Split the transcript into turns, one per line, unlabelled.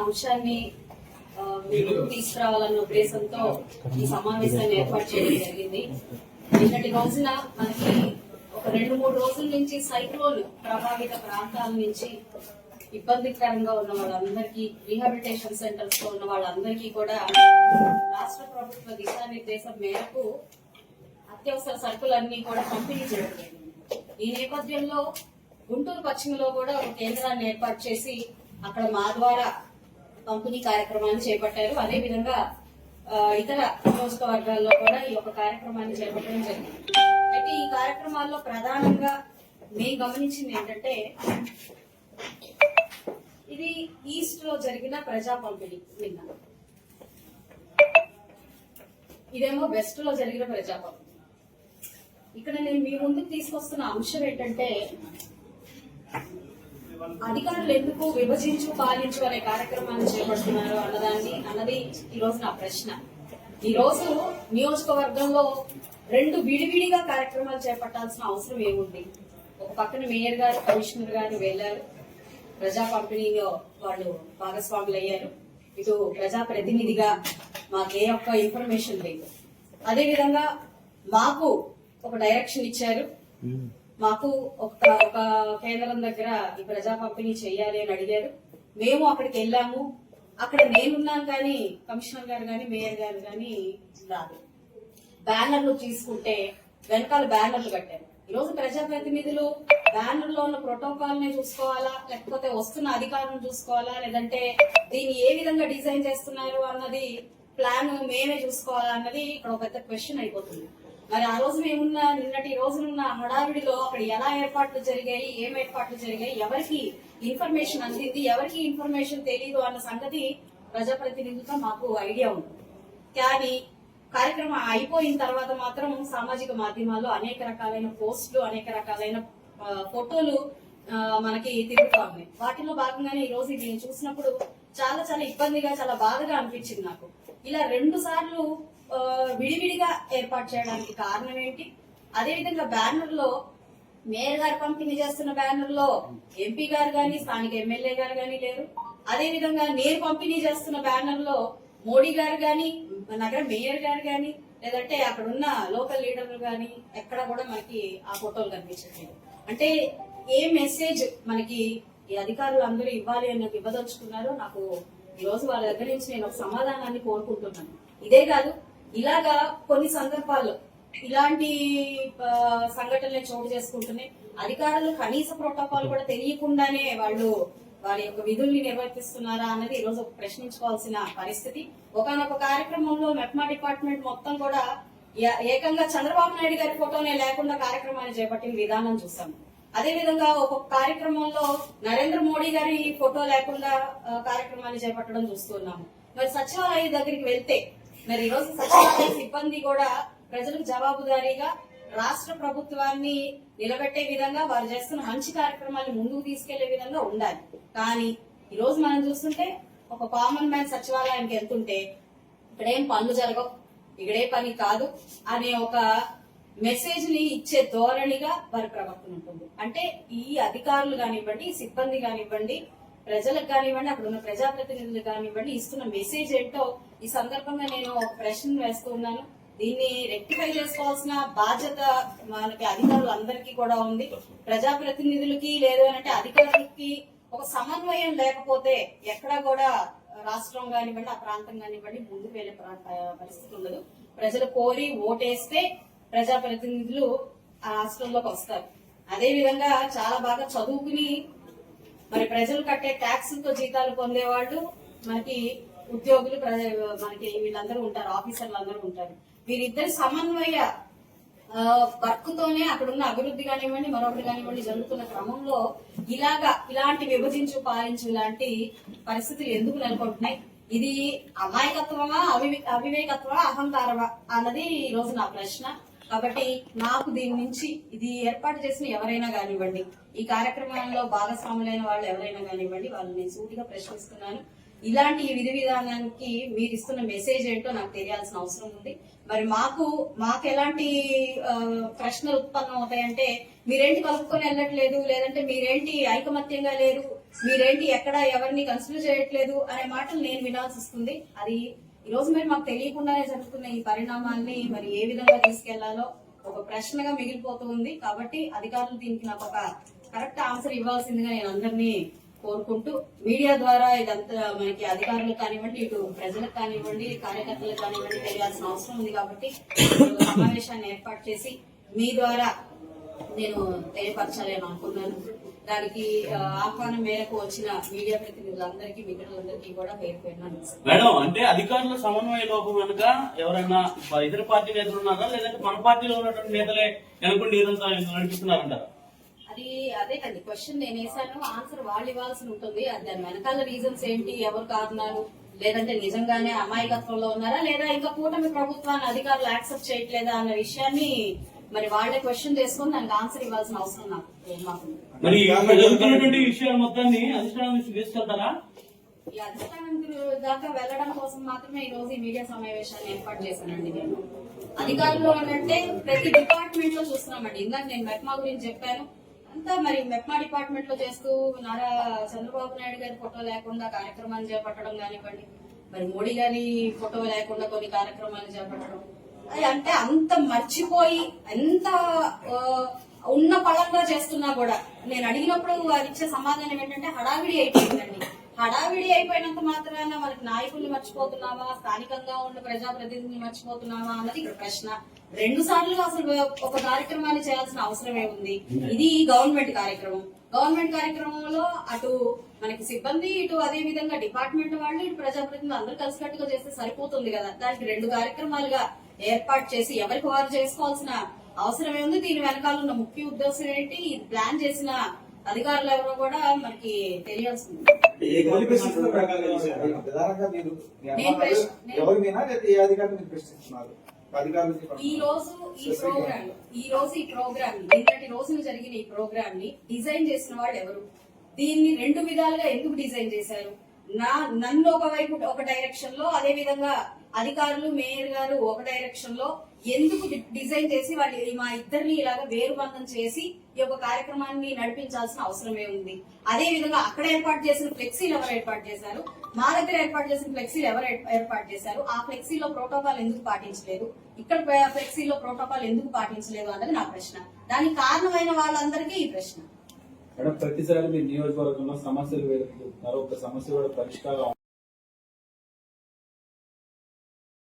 అంశాన్ని తీసుకురావాలన్న ఉద్దేశంతో ఈ సమావేశాన్ని ఏర్పాటు చేయడం జరిగింది నిన్నటి రోజున మనకి ఒక రెండు మూడు రోజుల నుంచి సైక్లోన్ ప్రభావిత ప్రాంతాల నుంచి ఇబ్బందికరంగా ఉన్న వాళ్ళందరికీ రీహాబిలిటేషన్ సెంటర్స్లో ఉన్న వాళ్ళందరికీ కూడా రాష్ట్ర ప్రభుత్వ దిశానిర్దేశం మేరకు అత్యవసర సరుకులన్నీ కూడా పంపిణీ చేయడం జరిగింది. ఈ నేపథ్యంలో గుంటూరు పశ్చిమలో కూడా ఒక కేంద్రాన్ని ఏర్పాటు చేసి అక్కడ మా ద్వారా పంపిణీ కార్యక్రమాన్ని చేపట్టారు. అదేవిధంగా ఆ, ఇతర నియోజకవర్గాల్లో కూడా ఈ యొక్క కార్యక్రమాన్ని చేపట్టడం జరిగింది. అయితే ఈ కార్యక్రమాల్లో ప్రధానంగా మేము గమనించింది ఏంటంటే ఇది ఈస్ట్లో జరిగిన ప్రజా పంపిణీ నిన్న. ఇదేమో వెస్ట్లో జరిగిన ప్రజా పంపిణీ. ఇక్కడ నేను మీ ముందుకు తీసుకొస్తున్న అంశం ఏంటంటే అధికారులు ఎందుకు విభజించు పాలించు అనే కార్యక్రమాన్ని చేపడుతున్నారు అన్నదాన్ని అన్నది ఈ రోజు నా ప్రశ్న. ఈ రోజు నియోజకవర్గంలో రెండు విడివిడిగా కార్యక్రమాలు చేపట్టాల్సిన అవసరం ఏముంది? ఒక పక్కన మేయర్ గారు కమిషనర్ గారు వెళ్ళారు ప్రజా పంపిణీలో వాళ్ళు భాగస్వాములు అయ్యారు. ఇటు ప్రజా ప్రతినిధిగా మాకు ఏ ఒక్క ఇన్ఫర్మేషన్ లేదు. అదేవిధంగా మాకు ఒక డైరెక్షన్ ఇచ్చారు. Hmm. మాకు ఒక ఒక కేంద్రం దగ్గర ఈ ప్రజా పంపిణీ చేయాలి అని అడిగారు. మేము అక్కడికి వెళ్ళాము. అక్కడ నేనున్నాను కానీ కమిషనర్ గారు కానీ మేయర్ గారు కానీ రాదు బ్యానర్లు తీసుకుంటే వెనకాల బ్యానర్లు కట్టారు. ఈ రోజు ప్రజాప్రతినిధులు బ్యానర్లో ఉన్న ప్రోటోకాల్ని చూసుకోవాలా లేకపోతే వస్తున్న అధికారం చూసుకోవాలా లేదంటే దీన్ని ఏ విధంగా డిజైన్ చేస్తున్నారు అన్నది ప్లాన్ మేమే చూసుకోవాలా అన్నది ఇక్కడ ఒక పెద్ద క్వశ్చన్ అయిపోతుంది. మరి ఆ రోజు మేమున్న నిన్నటి రోజునున్న హడావిడిలో అక్కడ ఎలా ఏర్పాట్లు జరిగాయి ఏం ఏర్పాట్లు జరిగాయి ఎవరికి ఇన్ఫర్మేషన్ అందింది ఎవరికి ఇన్ఫర్మేషన్ తెలియదు అన్న సంగతి ప్రజాప్రతినిధులతో మాకు ఐడియా ఉంది. కానీ కార్యక్రమం అయిపోయిన తర్వాత మాత్రం సామాజిక మాధ్యమాల్లో అనేక రకాలైన పోస్టులు అనేక రకాలైన ఫోటోలు మనకి తిరుగుతా ఉన్నాయి. వాటిలో భాగంగానే ఈ రోజు నేను చూసినప్పుడు చాలా చాలా ఇబ్బందిగా చాలా బాధగా అనిపించింది నాకు. ఇలా రెండు సార్లు విడివిడిగా ఏర్పాటు చేయడానికి కారణం ఏంటి? అదేవిధంగా బ్యానర్లో మేయర్ గారు పంపిణీ చేస్తున్న బ్యానర్లో ఎంపీ గారు గాని స్థానిక ఎమ్మెల్యే గారు గాని లేరు. అదేవిధంగా నేను పంపిణీ చేస్తున్న బ్యానర్లో మోడీ గారు గాని నగర మేయర్ గారు గాని లేదంటే అక్కడ ఉన్న లోకల్ లీడర్లు గాని ఎక్కడ కూడా మనకి ఆ ఫోటోలు కనిపించట్లేదు. అంటే ఏ మెసేజ్ మనకి ఈ అధికారులు అందరూ ఇవ్వాలి అని నాకు ఇవ్వదలుచుకున్నారో నాకు ఈ రోజు వాళ్ళ దగ్గర నుంచి నేను ఒక సమాధానాన్ని కోరుకుంటున్నాను. ఇదే కాదు ఇలాగా కొన్ని సందర్భాల్లో ఇలాంటి సంఘటనలు చోటు చేసుకుంటున్నాయి. అధికారులు కనీస ప్రోటోకాల్ కూడా తెలియకుండానే వాళ్ళు వారి యొక్క విధుల్ని నిర్వర్తిస్తున్నారా అన్నది ఈ రోజు ప్రశ్నించుకోవాల్సిన పరిస్థితి. ఒకనొక కార్యక్రమంలో మెప్మా డిపార్ట్మెంట్ మొత్తం కూడా ఏ- ఏకంగా చంద్రబాబు నాయుడు గారి ఫోటోనే లేకుండా కార్యక్రమాన్ని చేపట్టిన విధానం చూసాం అదే విధంగా ఒక్కొక్క కార్యక్రమంలో నరేంద్ర మోడీ గారి ఫోటో లేకుండా కార్యక్రమాన్ని చేపట్టడం చూస్తున్నాము మరి సచివాలయ దగ్గరికి వెళ్తే మరి ఈ రోజు సచివాలయ సిబ్బంది కూడా ప్రజలకు జవాబుదారీగా రాష్ట్ర ప్రభుత్వాన్ని నిలబెట్టే విధంగా వారు చేస్తున్న మంచి కార్యక్రమాన్ని ముందుకు తీసుకెళ్ళే విధంగా ఉండాలి. కానీ ఈ రోజు మనం చూస్తుంటే ఒక కామన్ మ్యాన్ సచివాలయానికి వెళ్తుంటే ఇక్కడేం పనులు జరగవు ఇక్కడే పని కాదు అనే ఒక మెసేజ్ని ఇచ్చే ధోరణిగా వారి ప్రవర్తన ఉంటుంది. అంటే ఈ అధికారులు కానివ్వండి సిబ్బంది కానివ్వండి ప్రజలకు కానివ్వండి అక్కడ ఉన్న ప్రజాప్రతినిధులు కానివ్వండి ఇస్తున్న మెసేజ్ ఏంటో ఈ సందర్భంగా నేను ఒక ప్రశ్న వేస్తూ ఉన్నాను దీన్ని రెక్టిఫై చేసుకోవాల్సిన బాధ్యత మనకి అధికారులు అందరికీ కూడా ఉంది. ప్రజాప్రతినిధులకి లేదు అంటే అధికారులకి ఒక సమన్వయం లేకపోతే ఎక్కడా కూడా రాష్ట్రం కానివ్వండి ఆ ప్రాంతం కానివ్వండి ముందుకు వెళ్ళే ప్రాంత పరిస్థితి ఉండదు. ప్రజలు కోరి ఓటేస్తే ప్రజాప్రతినిధులు ఆ రాష్ట్రంలోకి వస్తారు. అదే విధంగా చాలా బాగా చదువుకుని మరి ప్రజలు కట్టే ట్యాక్స్తో జీతాలు పొందేవాళ్ళు మనకి ఉద్యోగులు ప్ర- మనకి వీళ్ళందరూ ఉంటారు ఆఫీసర్లు అందరూ ఉంటారు. వీరిద్దరి సమన్వయ వర్క్ తోనే అక్కడ ఉన్న అభివృద్ధి కానివ్వండి మరొకటి కానివ్వండి జరుగుతున్న క్రమంలో ఇలాగా ఇలాంటి విభజించు పాలించు ఇలాంటి పరిస్థితులు ఎందుకు నెలకొంటున్నాయి? ఇది అమాయకత్వమా అవివే అవివేకత్వమా అహంకారమా అన్నది ఈ రోజు నా ప్రశ్న. కాబట్టి నాకు దీని నుంచి ఇది ఏర్పాటు చేసిన ఎవరైనా కానివ్వండి ఈ కార్యక్రమంలో భాగస్వాములైన వాళ్ళు ఎవరైనా కానివ్వండి వాళ్ళు నేను సూటిగా ప్రశ్నిస్తున్నాను. ఇలాంటి విధి విధానానికి మీరు ఇస్తున్న మెసేజ్ ఏంటో నాకు తెలియాల్సిన అవసరం ఉంది. మరి మాకు మాకు ఎలాంటి ప్రశ్నలు ఉత్పన్నం అవుతాయంటే మీరేంటి కలుపుకొని వెళ్ళట్లేదు లేదంటే మీరేంటి ఐకమత్యంగా లేరు మీరేంటి ఎక్కడ ఎవరిని కన్సిడర్ చేయట్లేదు అనే మాటలు నేను వినాల్సి వస్తుంది. అది ఈ రోజు మీరు మాకు తెలియకుండానే జరుగుతున్న ఈ పరిణామాల్ని మరి ఏ విధంగా తీసుకెళ్ళాలో ఒక ప్రశ్నగా మిగిలిపోతూ ఉంది. కాబట్టి అధికారులు దీనికి నాకు ఒక కరెక్ట్ ఆన్సర్ ఇవ్వాల్సిందిగా నేను అందరినీ కోరుకుంటూ మీడియా ద్వారా ఇదంతా మనకి అధికారులకు కానివ్వండి ఇటు ప్రజలకు కానివ్వండి కార్యకర్తలకు కానివ్వండి తెలియాల్సిన అవసరం ఉంది కాబట్టి సమావేశాన్ని ఏర్పాటు చేసి మీ ద్వారా నేను తెలియపరచాలి అని అనుకున్నాను దానికి ఆహ్వానం మేరకు వచ్చిన మీడియా ప్రతినిధులందరికీ మిత్రులందరికీ కూడా పేరు.
మేడం అంటే అధికారుల సమన్వయ లోపం వెనుక ఎవరైనా ఇతర పార్టీ నేతలు ఉన్నారా? లేదంటే మన పార్టీలో ఉన్నటువంటి నేతలే వెనుకుండి ఇదంతా నడిపిస్తున్నారంటారా?
అది అదేనండి క్వశ్చన్ నేను వేసాను ఆన్సర్ వాళ్ళు ఇవ్వాల్సి ఉంటుంది. అది దాని వెనకాల రీజన్స్ ఏంటి? ఎవరు కారణాలు? లేదంటే నిజంగానే అమాయకత్వంలో ఉన్నారా? లేదా ఇంకా కూటమి ప్రభుత్వాన్ని అధికారులు యాక్సెప్ట్ చేయట్లేదా అన్న విషయాన్ని మరి వాళ్ళే క్వశ్చన్ చేసుకొని దానికి ఆన్సర్ ఇవ్వాల్సిన అవసరం నాకు.
మరి జరుగుతున్నటువంటి విషయాలు మొత్తాన్ని అధిష్టానం నుంచి తీసుకెళ్తారా
ఈ అధిష్టానం దాకా వెళ్ళడం కోసం మాత్రమే ఈ రోజు ఈ మీడియా సమావేశాన్ని ఏర్పాటు చేశానండి నేను. అధికారులు అంటే ప్రతి డిపార్ట్మెంట్లో చూస్తున్నామండి. ఇందాక నేను మెప్మా గురించి చెప్పాను. అంతా మరి మెప్మా డిపార్ట్మెంట్లో చేస్తూ నారా చంద్రబాబు నాయుడు గారి ఫోటో లేకుండా కార్యక్రమాలు చేపట్టడం కానివ్వండి. మరి మోడీ గారి ఫోటో లేకుండా కొన్ని కార్యక్రమాలు చేపట్టడం. అంటే అంత మర్చిపోయి ఎంత ఉన్న పళంగా చేస్తున్నా కూడా. నేను అడిగినప్పుడు వారు ఇచ్చే సమాధానం ఏంటంటే హడావిడి అయిపోయిందండి. హడావిడి అయిపోయినంత మాత్రాన మనకి నాయకుల్ని మర్చిపోతున్నామా? స్థానికంగా ఉన్న ప్రజాప్రతినిధిని మర్చిపోతున్నామా? అన్నది ఇక్కడ ప్రశ్న. రెండు సార్లు అసలు ఒక కార్యక్రమాన్ని చేయాల్సిన అవసరమే ఉంది ఇది గవర్నమెంట్ కార్యక్రమం. గవర్నమెంట్ కార్యక్రమంలో అటు మనకి సిబ్బంది ఇటు అదే విధంగా డిపార్ట్మెంట్ వాళ్ళు ఇటు ప్రజాప్రతినిధులు అందరూ కలిసికట్టుగా చేస్తే సరిపోతుంది కదా. దానికి రెండు కార్యక్రమాలుగా ఏర్పాటు చేసి ఎవరికి వారు చేసుకోవాల్సిన అవసరం ఏముంది దీని వెనకాల ఉన్న ముఖ్య ఉద్దేశం ఏంటి? ఇది ప్లాన్ చేసిన అధికారులు ఎవరో కూడా మనకి తెలియాల్సింది. ఈ రోజు ఈ ప్రోగ్రామ్ ఈ రోజు ఈ ప్రోగ్రామ్ నిన్నటి రోజున జరిగిన ఈ ప్రోగ్రామ్ని డిజైన్ చేసిన వాళ్ళు ఎవరు? దీన్ని రెండు విధాలుగా ఎందుకు డిజైన్ చేశారు? నా నన్ను ఒక వైపు ఒక డైరెక్షన్లో అదే విధంగా అధికారులు మేయర్ గారు ఒక డైరెక్షన్లో ఎందుకు డిజైన్ చేసి వాళ్ళు మా ఇద్దరిని ఇలాగ వేరుబంధం చేసి ఈ యొక్క కార్యక్రమాన్ని నడిపించాల్సిన అవసరమే ఉంది. అదే విధంగా అక్కడ ఏర్పాటు చేసిన ఫ్లెక్సీలు ఎవరు ఏర్పాటు చేశారు? మా దగ్గర ఏర్పాటు చేసిన ఫ్లెక్సీలు ఎవరు ఏర్పాటు చేశారు? ఆ ఫ్లెక్సీలో ప్రోటోకాల్ ఎందుకు పాటించలేదు? ఇక్కడ ఫ్లెక్సీలో ప్రోటోకాల్ ఎందుకు పాటించలేదు అన్నది నా ప్రశ్న. దానికి కారణమైన వాళ్ళందరికీ ఈ ప్రశ్న.
మేడం ప్రతిసారి మీ నియోజకవర్గంలో సమస్యలు వేరుతున్నారు ఒక సమస్య కూడా పరిష్కారం